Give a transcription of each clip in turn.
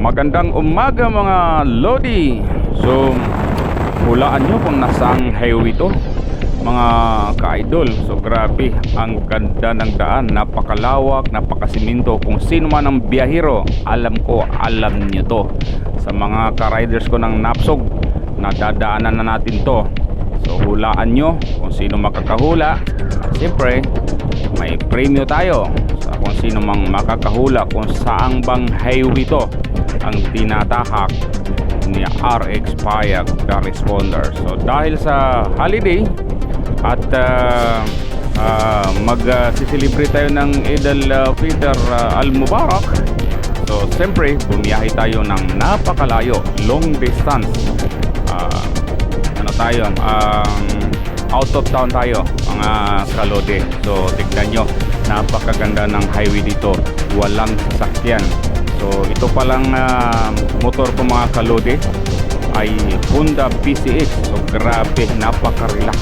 Magandang umaga mga Lodi. So hulaan nyo kung nasang highway to Mga ka-idol. So grabe ang ganda ng daan. Napakalawak, napakasiminto Kung sino man ang biyahero Alam ko, alam nyo to. Sa mga ka-riders ko ng Napsog Nadadaanan na natin to. So hulaan nyo kung sino makakahula. Siyempre may premyo tayo sa kung sino mang makakahula kung saang bang highway to ang tinatahak ni RX Payag the responder so dahil sa holiday at uh, uh, mag-celebrate tayo ng Eid al-Fitr uh, al-Mubarak so siyempre bumiyahe tayo ng napakalayo long distance. Ah, ano tayo um, out of town tayo mga kalode so tignan nyo napakaganda ng highway dito. Walang sasakyan so ito palang ah, motor ko mga kalode ay Honda PCX so grabe napaka-relax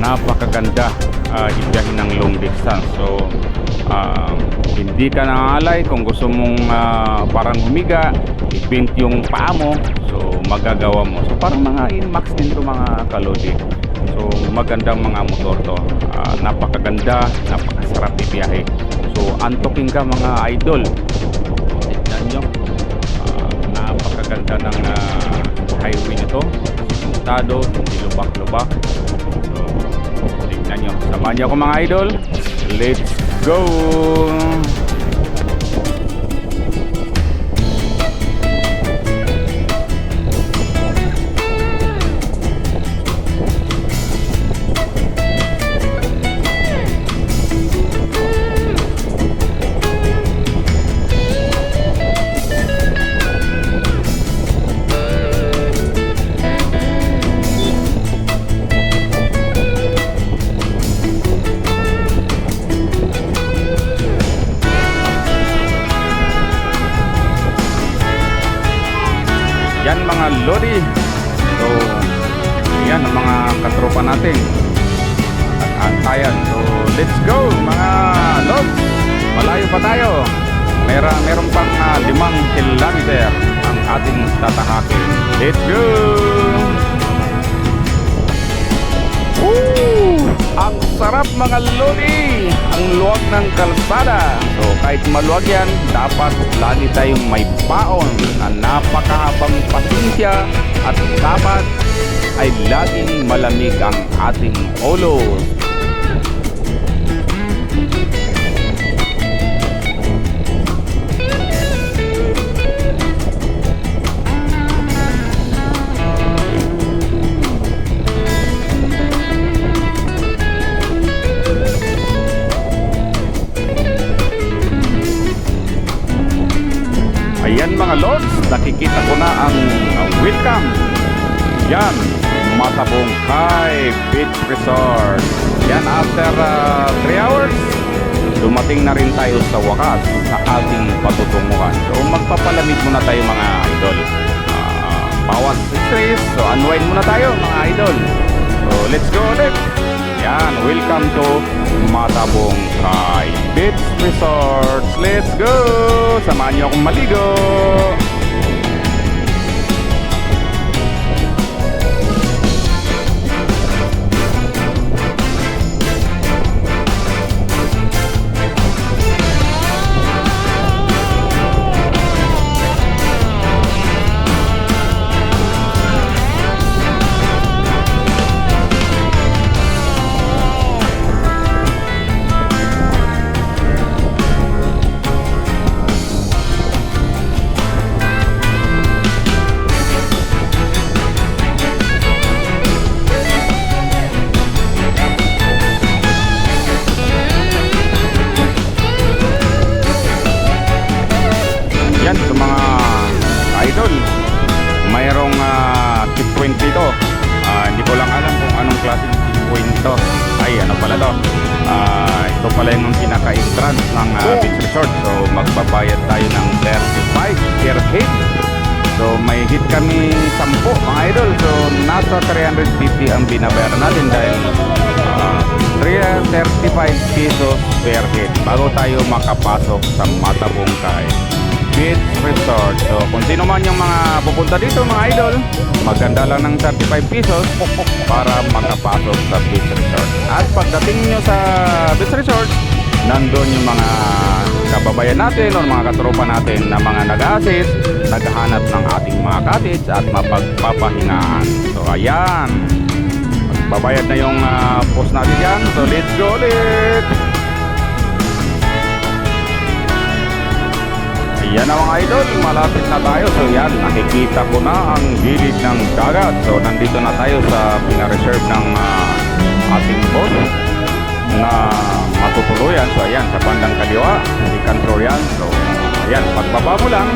napakaganda uh, ibiyahin ng long distance. So ah, hindi ka nangalay kung gusto mong ah, parang humiga i-bent yung paa mo so magagawa mo. So parang mga inmax din to mga kalodi. So magandang mga motor to. Ah, napakaganda napakasarap ibiyahe. So antoking ka mga idol tignan nyo Ah, napakaganda ng ah, highway nito. Simentado hindi lubak-lubak. So tignan nyo. Samahan nyo ako mga idol. Let's go Yan mga lodi. So, yan ang mga katropa natin. Nag-antayan. So, let's go mga lods. Malayo pa tayo. Meron, meron pang ah, limang kilometer ang ating tatahakin. Let's go! Woo! Ang sarap mga lodi! Ang luwag ng kalsada. So kahit maluwag yan, dapat lagi tayong may baon na napakahabang pasensya at dapat ay laging malamig ang ating ulo. Ayan mga lords, nakikita ko na ang welcome. Yan, Matabong Kai Beach Resort. Yan, after 3 hours, dumating na rin tayo sa wakas sa ating patutunguhan. So magpapalamig muna tayo mga idol. Ah, bawas stress, so unwind muna tayo mga idol. So let's go ulit. Yan, welcome to Matabong Beach Resorts. Let's go! Samahan niyo akong maligo. Ah, hindi ko lang alam kung anong klaseng point to. Ay, ano pala to? Ah, ito pala yung pinaka-entrance ng ah, beach resort. So, magbabayad tayo ng 35 per head. So, may hit kami 10 mga idol. So, nasa 350 ang binabayaran natin dahil ah, 335 pesos per head bago tayo makapasok sa Matabungkay Beach Resort. So kung sino man yung mga pupunta dito mga idol, maganda lang ng 35 pesos para makapasok sa Beach Resort. At pagdating nyo sa Beach Resort, nandun yung mga kababayan natin o mga katropa natin na mga nag-assist, naghahanap ng ating mga cottage at mapagpapahingaan. So ayan, Babayad na yung ah, post natin yan. So let's go ulit! Ayan na mga idol, malapit na tayo. So yan, nakikita ko na ang gilid ng dagat. So nandito na tayo sa pinareserve ng ah, ating boat na matutuluyan. So ayan, sa bandang kaliwa, floor yan. So ayan, pagbaba mo lang,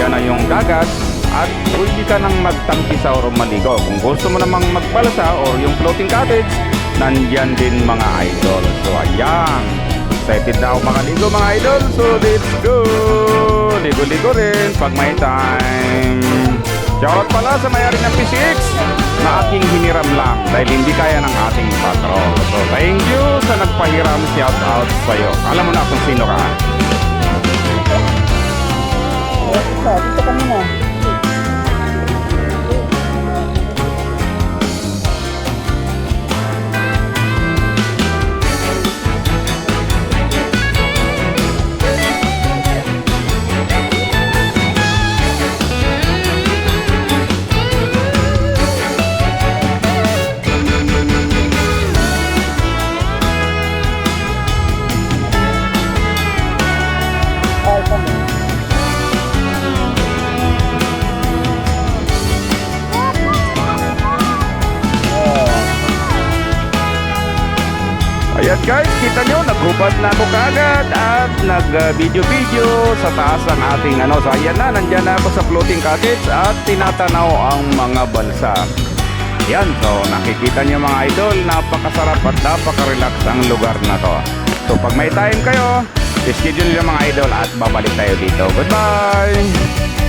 yan na yung dagat. At pwede ka nang magtangkisa o maligo. Kung gusto mo namang magbalsa o yung floating cottage, nandyan din mga idol. So ayan, excited na ako makaligo mga idol. So let's go! Ligo-ligo rin pag may time. Shoutout pala sa mayari ng PCX na aking hiniram lang dahil hindi kaya ng ating patrol. So thank you sa nagpahiram shout out sa'yo. Alam mo na kung sino ka. Dito, dito ka Ayan guys, kita nyo, naghubad na ako kagad at nag-video-video sa taas ang ating ano. So ayan na, nandyan na ako sa floating cottage at tinatanaw ang mga balsa. Yan, so nakikita nyo mga idol, napakasarap at napaka-relax ang lugar na to. So pag may time kayo, schedule nyo mga idol at babalik tayo dito. Goodbye!